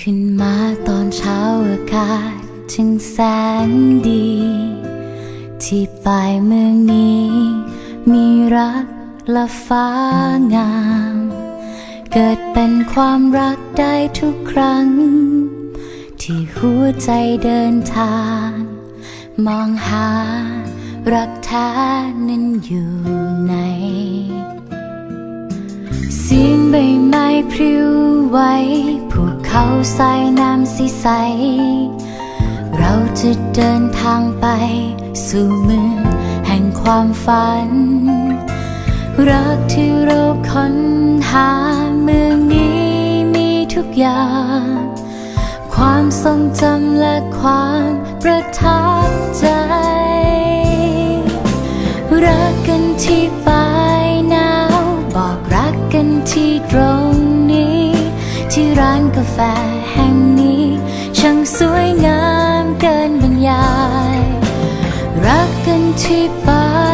ขึ้นมาตอนเช้าอากาศจึงแสนดี ที่ปลายเมืองนี้ มีรักและฟ้างาม เกิดเป็นความรักได้ทุกครั้ง ที่หัวใจเดินทาง มองหารักแท้นั้นอยู่ในเสียงใบไม้พริ้วไหว เขาใสายน้ำใสๆเราจะเดินทางไป สู่เมืองแห่งความฝัน รักที่เราค้นหาเมืองนี้มีทุกอย่าง ความทรงจำและความประทับใจ รักกันที่ปลา กันที่ปลาย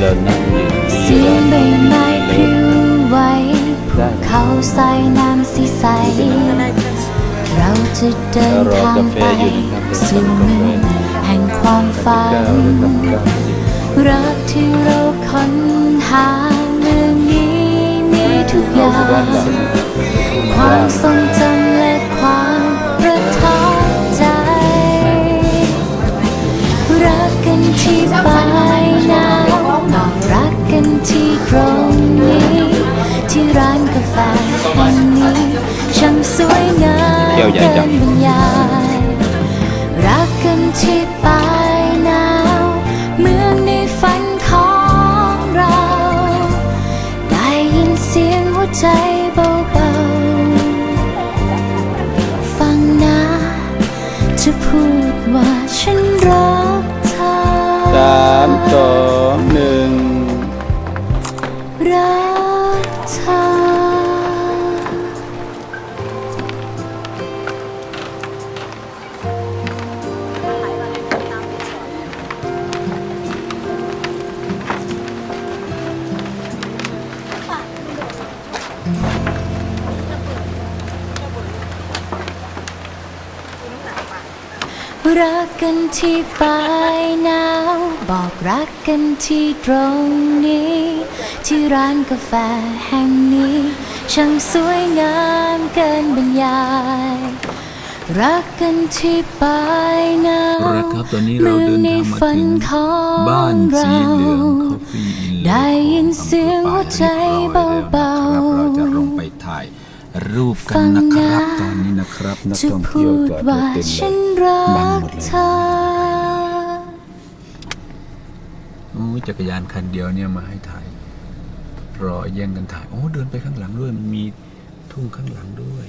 เรานั่งอยู่เสียงใบไม้พริ้วไหวภูเขาใสน้ำใส เราจะเดินทางไปสู่เมืองแห่งความฝันรักที่เราค้นหาเมืองนี้มีทุกอย่างงความทรงจ ที่ร้านกาแฟแห่งนี้ช่างสวยงามเกินบรรยายรักกันที่ปลายหนาวเมืองในฝันของเรา ได้ยินเสียงหัวใจเบาๆฟังนะจะพูดว่าฉัน รักกันที่ปลายหนาว บอกรักกันที่ตรงนี้ ที่ร้านกาแฟแห่งนี้ ช่างสวยงามเกินบรรยาย รักกันที่ปลายหนาวเอาละครับตอนนี้เราเดินทางมาถึงบ้านสีเหลืองคอฟฟี่อินได้ยินเสียงหัวใจเบาค รูปกันนะครับตอนนี้นะครับนักท่องเที่ยวจะว่าถเต็มเลฉัยนรับังกหมดเลยเธอโอ้ยจักรยานคันเดียวเนี่ยมาให้ถ่ายรอแย่งกันถ่าย โอ้เดินไปข้างหลังด้วยมันมีทุ่งข้างหลังด้วย